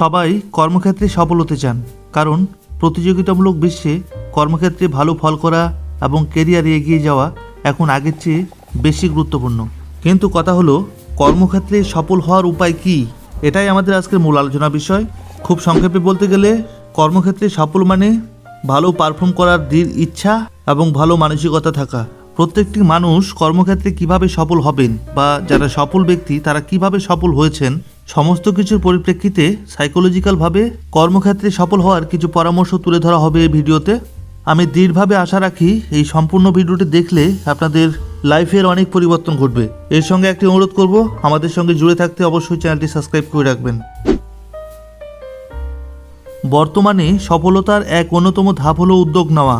সবাই কর্মক্ষেত্রে সফল হতে চান, কারণ প্রতিযোগিতামূলক বিশ্বে কর্মক্ষেত্রে ভালো ফল করা এবং কেরিয়ারে এগিয়ে যাওয়া এখন আগের চেয়ে বেশি গুরুত্বপূর্ণ। কিন্তু কথা হলো, কর্মক্ষেত্রে সফল হওয়ার উপায় কি? এটাই আমাদের আজকের মূল আলোচনা বিষয়। খুব সংক্ষেপে বলতে গেলে, কর্মক্ষেত্রে সফল মানে ভালো পারফর্ম করার দৃঢ় ইচ্ছা এবং ভালো মানসিকতা থাকা। প্রত্যেকটি মানুষ কর্মক্ষেত্রে কীভাবে সফল হবেন বা যারা সফল ব্যক্তি, তারা কীভাবে সফল হয়েছেন সমস্ত কিছুর পরিপ্রেক্ষিতে সাইকোলজিক্যালভাবে কর্মক্ষেত্রে সফল হওয়ার কিছু পরামর্শ তুলে ধরা হবে এই ভিডিওতে। আমি দৃঢ়ভাবে আশা রাখি এই সম্পূর্ণ ভিডিওটি দেখলে আপনাদের লাইফের অনেক পরিবর্তন ঘটবে। এর সঙ্গে একটি অনুরোধ করব, আমাদের সঙ্গে জুড়ে থাকতে অবশ্যই চ্যানেলটি সাবস্ক্রাইব করে রাখবেন। বর্তমানে সফলতার এক অন্যতম ধাপ হলো উদ্যোগ নেওয়া।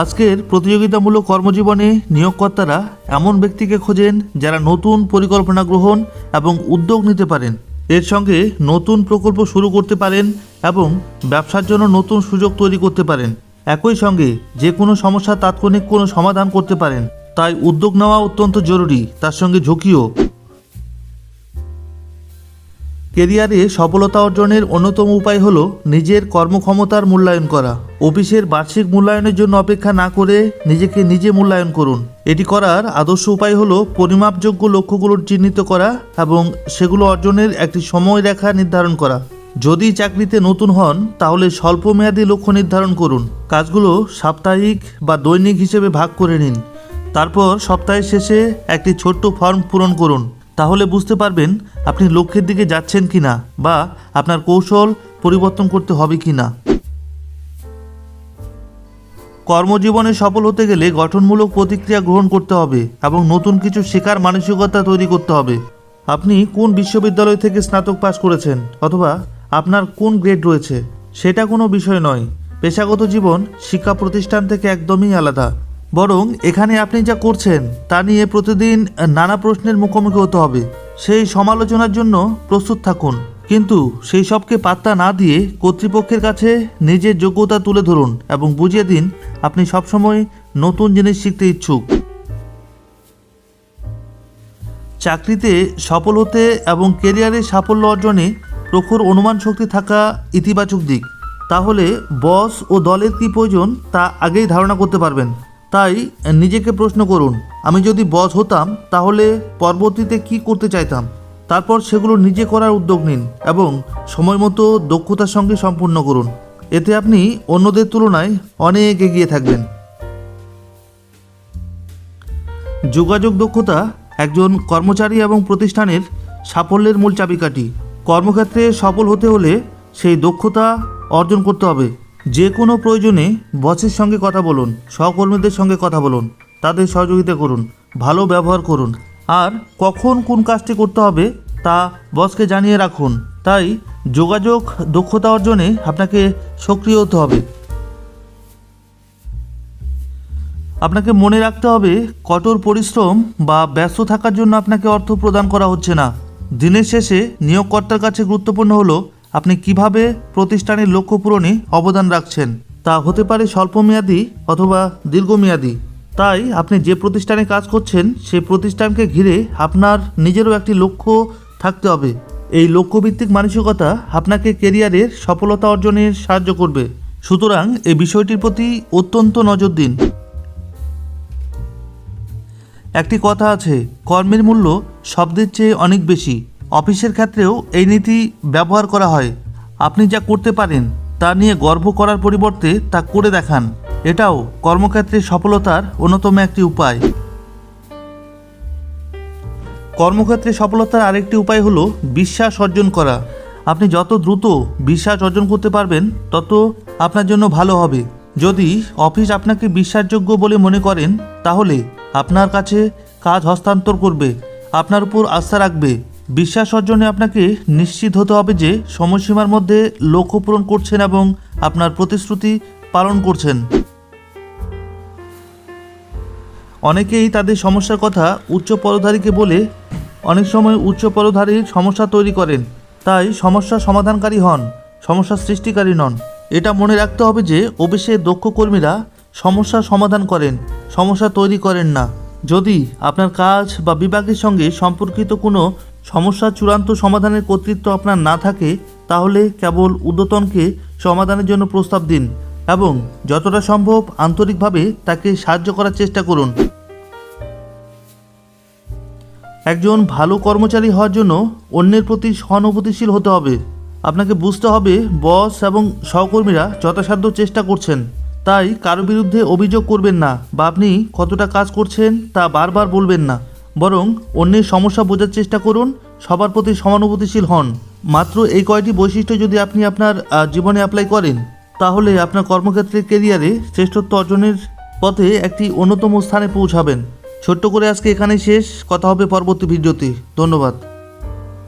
আজকের প্রতিযোগিতামূলক কর্মজীবনে নিয়োগকর্তারা এমন ব্যক্তিকে খোঁজেন যারা নতুন পরিকল্পনা গ্রহণ এবং উদ্যোগ নিতে পারেন। এর সঙ্গে নতুন প্রকল্প শুরু করতে পারেন এবং ব্যবসার জন্য নতুন সুযোগ তৈরি করতে পারেন। একই সঙ্গে যে কোনো সমস্যা তাৎক্ষণিক কোনো সমাধান করতে পারেন। তাই উদ্যোগ নেওয়া অত্যন্ত জরুরি। তার সঙ্গে ঝুঁকিও। কেরিয়ারে সফলতা অর্জনের অন্যতম উপায় হলো নিজের কর্মক্ষমতার মূল্যায়ন করা। অফিসের বার্ষিক মূল্যায়নের জন্য অপেক্ষা না করে নিজেকে নিজে মূল্যায়ন করুন। এটি করার আদর্শ উপায় হলো পরিমাপযোগ্য লক্ষ্যগুলো চিহ্নিত করা এবং সেগুলো অর্জনের একটি সময়রেখা নির্ধারণ করা। যদি চাকরিতে নতুন হন, তাহলে স্বল্পমেয়াদী লক্ষ্য নির্ধারণ করুন। কাজগুলো সাপ্তাহিক বা দৈনিক হিসেবে ভাগ করে নিন। তারপর সপ্তাহের শেষে একটি ছোট্ট ফর্ম পূরণ করুন। তাহলে বুঝতে পারবেন আপনি লক্ষ্যের দিকে যাচ্ছেন কি না বা আপনার কৌশল পরিবর্তন করতে হবে কিনা। কর্মজীবনে সফল হতে গেলে গঠনমূলক প্রতিক্রিয়া গ্রহণ করতে হবে এবং নতুন কিছু শেখার মানসিকতা তৈরি করতে হবে। আপনি কোন বিশ্ববিদ্যালয় থেকে স্নাতক পাশ করেছেন অথবা আপনার কোন গ্রেড রয়েছে, সেটা কোনো বিষয় নয়। পেশাগত জীবন শিক্ষা প্রতিষ্ঠান থেকে একদমই আলাদা। বরং এখানে আপনি যা করছেন, তা নিয়ে প্রতিদিন নানা প্রশ্নের মুখোমুখি হতে হবে। সেই সমালোচনার জন্য প্রস্তুত থাকুন। কিন্তু সেই সবকে পাত্তা না দিয়ে কর্তৃপক্ষের কাছে নিজের যোগ্যতা তুলে ধরুন এবং বুঝিয়ে দিন আপনি সবসময় নতুন জিনিস শিখতে ইচ্ছুক। চাকরিতে সফল হতে এবং কেরিয়ারে সাফল্য অর্জনে প্রখর অনুমান শক্তি থাকা ইতিবাচক দিক। তাহলে বস ও দলের কী প্রয়োজন তা আগেই ধারণা করতে পারবেন। তাই নিজেকে প্রশ্ন করুন, আমি যদি বস হতাম তাহলে পরবর্তীতে কি করতে চাইতাম? তারপর সেগুলো নিজে করার উদ্যোগ নিন এবং সময় মতো দক্ষতার সঙ্গে সম্পূর্ণ করুন। এতে আপনি অন্যদের তুলনায় অনেক এগিয়ে থাকবেন। যোগাযোগ দক্ষতা একজন কর্মচারী এবং প্রতিষ্ঠানের সাফল্যের মূল চাবিকাঠি। কর্মক্ষেত্রে সফল হতে হলে সেই দক্ষতা অর্জন করতে হবে। যে কোনো প্রয়োজনে বসের সঙ্গে কথা বলুন, সহকর্মীদের সঙ্গে কথা বলুন, তাদের সহযোগিতা করুন, ভালো ব্যবহার করুন। আর কখন কোন কাজটি করতে হবে তা বসকে জানিয়ে রাখুন। তাই যোগাযোগ, দক্ষতা অর্জনে আপনাকে সক্রিয় হতে হবে। আপনাকে মনে রাখতে হবে, কঠোর পরিশ্রম বা ব্যস্ত থাকার জন্য আপনাকে অর্থ প্রদান করা হচ্ছে না। দিনের শেষে নিয়োগকর্তার কাছে গুরুত্বপূর্ণ হলো, আপনি কীভাবে প্রতিষ্ঠানের লক্ষ্য পূরণে অবদান রাখছেন। তা হতে পারে স্বল্পমেয়াদী অথবা দীর্ঘমেয়াদী। তাই আপনি যে প্রতিষ্ঠানে কাজ করছেন সেই প্রতিষ্ঠানকে ঘিরে আপনার নিজেরও একটি লক্ষ্য থাকতে হবে। এই লক্ষ্যভিত্তিক মানসিকতা আপনাকে কেরিয়ারের সফলতা অর্জনে সাহায্য করবে। সুতরাং এই বিষয়টির প্রতি অত্যন্ত নজর দিন। একটি কথা আছে, কর্মের মূল্য শব্দের চেয়ে অনেক বেশি। অফিসের ক্ষেত্রেও এই নীতি ব্যবহার করা হয়। আপনি যা করতে পারেন, তা নিয়ে গর্ব করার পরিবর্তে তা করে দেখান। এটাও কর্মক্ষেত্রে সফলতার অন্যতম একটি উপায়। কর্মক্ষেত্রে সফলতার আরেকটি উপায় হলো বিশ্বাস অর্জন করা। আপনি যত দ্রুত বিশ্বাস অর্জন করতে পারবেন, তত আপনার জন্য ভালো হবে। যদি অফিস আপনাকে বিশ্বাসযোগ্য বলে মনে করেন, তাহলে আপনার কাছে কাজ হস্তান্তর করবে, আপনার উপর আস্থা রাখবে। বিশ্বাস অর্জনে আপনাকে নিশ্চিত হতে হবে যে সময়সীমার মধ্যে লক্ষ্য পূরণ করছেন এবং আপনার প্রতিশ্রুতি পালন করছেন। অনেকেই তাদের সমস্যার কথা উচ্চ পদধারীকে বলে অনেক সময় উচ্চ পদধারীর সমস্যা তৈরি করেন। তাই সমস্যা সমাধানকারী হন, সমস্যা সৃষ্টিকারী নন। এটা মনে রাখতে হবে যে অফিসে দক্ষ কর্মীরা সমস্যা সমাধান করেন, সমস্যা তৈরি করেন না। যদি আপনার কাজ বা বিভাগের সঙ্গে সম্পর্কিত কোনো সমস্যার চূড়ান্ত সমাধানের কর্তৃত্ব আপনার না থাকে, তাহলে কেবল ঊর্ধ্বতনকে সমাধানের জন্য প্রস্তাব দিন। এবং যতটা সম্ভব আন্তরিকভাবে তাকে সাহায্য করার চেষ্টা করুন। একজন ভালো কর্মচারী হওয়ার জন্য অন্যের প্রতি সহানুভূতিশীল হতে হবে। আপনাকে বুঝতে হবে, বস এবং সহকর্মীরা যথাসাধ্য চেষ্টা করছেন। তাই কারও বিরুদ্ধে অভিযোগ করবেন না বা আপনি কতটা কাজ করছেন তা বারবার বলবেন না। বরং অন্যের সমস্যা বোঝার চেষ্টা করুন, সবার প্রতি সমানুভূতিশীল হন। মাত্র এই কয়টি বৈশিষ্ট্য যদি আপনি আপনার জীবনে অ্যাপ্লাই করেন তাহলে আপনার কর্মক্ষেত্রের কেরিয়ারে শ্রেষ্ঠত্ব অর্জনের পথে একটি অন্যতম স্থানে পৌঁছাবেন। ছোট্ট করে আজকে এখানেই শেষ। কথা হবে পরবর্তী ভিডিওতে। ধন্যবাদ।